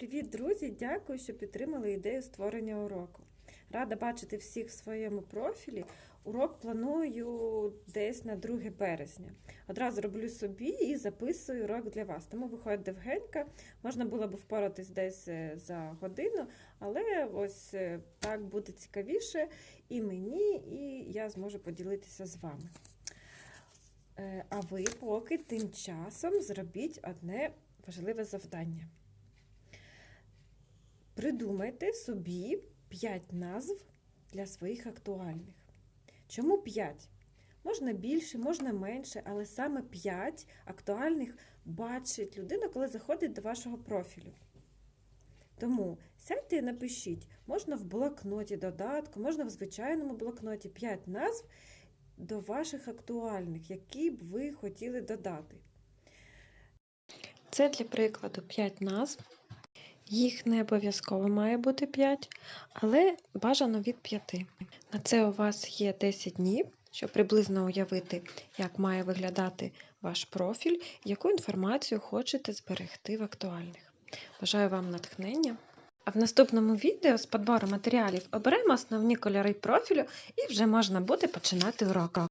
Привіт, друзі! Дякую, що підтримали ідею створення уроку. Рада бачити всіх в своєму профілі. Урок планую десь на 2 березня. Одразу роблю собі і записую урок для вас. Тому виходить довгенько. Можна було б впоратись десь е, за годину, але ось е, так буде цікавіше і мені, і я зможу поділитися з вами. Е, А ви поки тим часом зробіть одне важливе завдання. Придумайте собі 5 назв для своїх актуальних. Чому 5? Можна більше, можна менше, але саме 5 актуальних бачить людина, коли заходить до вашого профілю. Тому сядьте і напишіть, можна в блокноті додатку, можна в звичайному блокноті 5 назв до ваших актуальних, які б ви хотіли додати. Це для прикладу 5 назв. Їх не обов'язково має бути 5, але бажано від 5. На це у вас є 10 днів, щоб приблизно уявити, як має виглядати ваш профіль, яку інформацію хочете зберегти в актуальних. Бажаю вам натхнення. А в наступному відео з подбору матеріалів оберемо основні кольори профілю і вже можна буде починати урок.